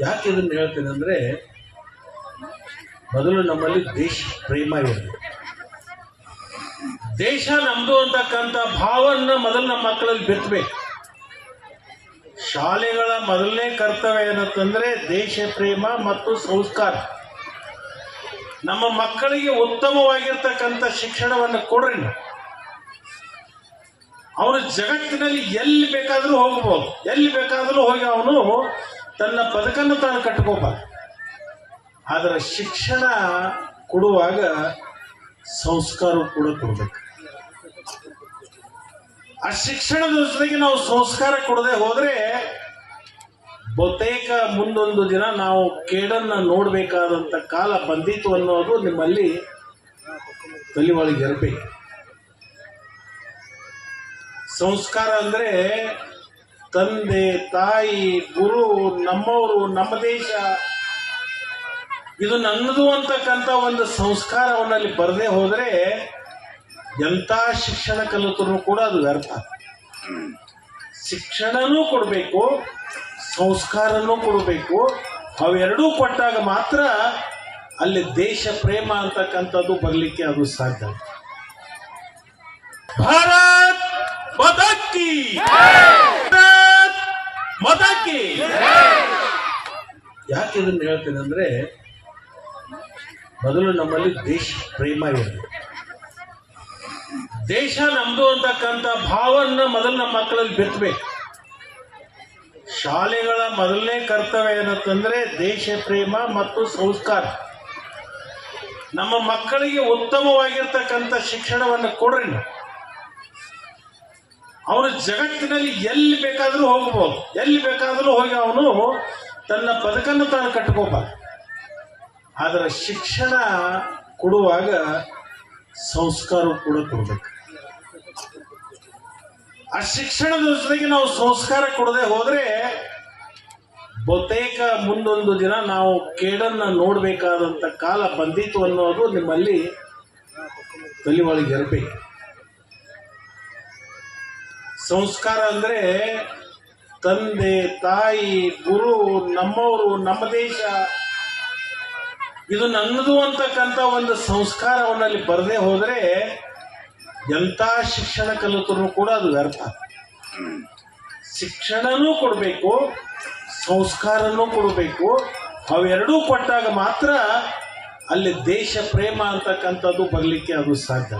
ಇದನ್ನು ಹೇಳ್ತೇನೆ ಅಂದರೆ, ಮೊದಲು ನಮ್ಮಲ್ಲಿ ದೇಶ ಪ್ರೇಮ ಇರಲಿ ದೇಶ ನಮ್ದು ಅಂತಕ್ಕಂಥ ಭಾವನ ಮೊದಲು ನಮ್ಮ ಮಕ್ಕಳಲ್ಲಿ ಬಿತ್ತಬೇಕು. ಶಾಲೆಗಳ ಮೊದಲನೇ ಕರ್ತವ್ಯ ಏನಂತಂದ್ರೆ ದೇಶ ಪ್ರೇಮ ಮತ್ತು ಸಂಸ್ಕಾರ. ನಮ್ಮ ಮಕ್ಕಳಿಗೆ ಉತ್ತಮವಾಗಿರ್ತಕ್ಕಂಥ ಶಿಕ್ಷಣವನ್ನು ಕೊಡ್ರಿ ಅವರು ಜಗತ್ತಿನಲ್ಲಿ ಎಲ್ಲಿ ಬೇಕಾದರೂ ಹೋಗ್ಬೋದು. ಎಲ್ಲಿ ಬೇಕಾದರೂ ಹೋಗಿ ಅವನು ತನ್ನ ಬದುಕನ್ನು ತಾನು ಕಟ್ಕೋಬಾರ್ದು ಆದರೆ ಶಿಕ್ಷಣ ಕೊಡುವಾಗ ಸಂಸ್ಕಾರ ಕೂಡ ಕೊಡಬೇಕು. ಆ ಶಿಕ್ಷಣದ ಜೊತೆಗೆ ನಾವು ಸಂಸ್ಕಾರ ಕೊಡದೆ ಹೋದರೆ ಬಹುತೇಕ ಮುಂದೊಂದು ದಿನ ನಾವು ಕೇಡನ್ನ ನೋಡಬೇಕಾದಂತ ಕಾಲ ಬಂದಿತ್ತು ಅನ್ನೋದು ನಿಮ್ಮಲ್ಲಿ ತಲೆ ಒಳಗೆ ಇರಬೇಕು ಸಂಸ್ಕಾರ ಅಂದ್ರೆ ತಂದೆ, ತಾಯಿ, ಗುರು, ನಮ್ಮವರು, ನಮ್ಮ ದೇಶ. ಇದು ನನ್ನದು ಅಂತಕ್ಕಂಥ ಒಂದು ಸಂಸ್ಕಾರವನ್ನು ಅಲ್ಲಿ ಬರದೆ ಹೋದರೆ ಎಂಥ ಶಿಕ್ಷಣ ಕಲಿತರೂ ಕೂಡ ಅದು ವ್ಯರ್ಥ. ಶಿಕ್ಷಣನೂ ಕೊಡಬೇಕು, ಸಂಸ್ಕಾರನೂ ಕೊಡಬೇಕು. ಅವೆರಡೂ ಕೊಟ್ಟಾಗ ಮಾತ್ರ ಅಲ್ಲಿ ದೇಶ ಪ್ರೇಮ ಅಂತಕ್ಕಂಥದ್ದು ಬರಲಿಕ್ಕೆ ಅದು ಸಾಧ್ಯ. ಭಾರತ್ ಭಾರತ್ ಮದಕ್ಕಿ ಯಾಕೆ ಇದನ್ನು ಹೇಳ್ತೇನೆ ಅಂದ್ರೆ, ಮೊದಲು ನಮ್ಮಲ್ಲಿ ದೇಶ ಪ್ರೇಮ ಇರಲಿ ದೇಶ ನಮ್ದು ಅಂತಕ್ಕಂಥ ಭಾವನ್ನ ಮೊದಲು ನಮ್ಮ ಮಕ್ಕಳಲ್ಲಿ ಬಿತ್ತಬೇಕು. ಶಾಲೆಗಳ ಮೊದಲನೇ ಕರ್ತವ್ಯ ಏನಂತಂದ್ರೆ ದೇಶ ಪ್ರೇಮ ಮತ್ತು ಸಂಸ್ಕಾರ. ನಮ್ಮ ಮಕ್ಕಳಿಗೆ ಉತ್ತಮವಾಗಿರ್ತಕ್ಕಂಥ ಶಿಕ್ಷಣವನ್ನು ಕೊಡ್ರಿ ನೀವು. ಅವನು ಜಗತ್ತಿನಲ್ಲಿ ಎಲ್ಲಿ ಬೇಕಾದರೂ ಹೋಗ್ಬೋದು. ಎಲ್ಲಿ ಬೇಕಾದರೂ ಹೋಗಿ ಅವನು ತನ್ನ ಬದುಕನ್ನು ತಾನು ಕಟ್ಕೋಬಾರ್ದು ಆದರೆ ಶಿಕ್ಷಣ ಕೊಡುವಾಗ ಸಂಸ್ಕಾರ ಕೂಡ ಕೊಡಬೇಕು. ಆ ಶಿಕ್ಷಣದ ಜೊತೆಗೆ ನಾವು ಸಂಸ್ಕಾರ ಕೊಡದೆ ಹೋದರೆ ಬಹುತೇಕ ಮುಂದೊಂದು ದಿನ ನಾವು ಕೇಡನ್ನ ನೋಡಬೇಕಾದಂಥ ಕಾಲ ಬಂದಿತ್ತು ಅನ್ನೋದು ನಿಮ್ಮಲ್ಲಿ ತಲೆ ಒಳಗೆ ಇರಬೇಕು. ಸಂಸ್ಕಾರ ಅಂದರೆ ತಂದೆ, ತಾಯಿ, ಗುರು, ನಮ್ಮವರು, ನಮ್ಮ ದೇಶ. ಇದು ನನ್ನದು ಅಂತಕ್ಕಂಥ ಒಂದು ಸಂಸ್ಕಾರವನ್ನಲ್ಲಿ ಬರದೇ ಹೋದರೆ ಎಂಥ ಶಿಕ್ಷಣ ಕಲಿತರೂ ಕೂಡ ಅದು ವ್ಯರ್ಥ. ಶಿಕ್ಷಣನೂ ಕೊಡಬೇಕು, ಸಂಸ್ಕಾರನೂ ಕೊಡಬೇಕು. ಅವೆರಡೂ ಕೊಟ್ಟಾಗ ಮಾತ್ರ ಅಲ್ಲಿ ದೇಶ ಪ್ರೇಮ ಅಂತಕ್ಕಂಥದ್ದು ಬರಲಿಕ್ಕೆ ಅದು ಸಾಧ್ಯ.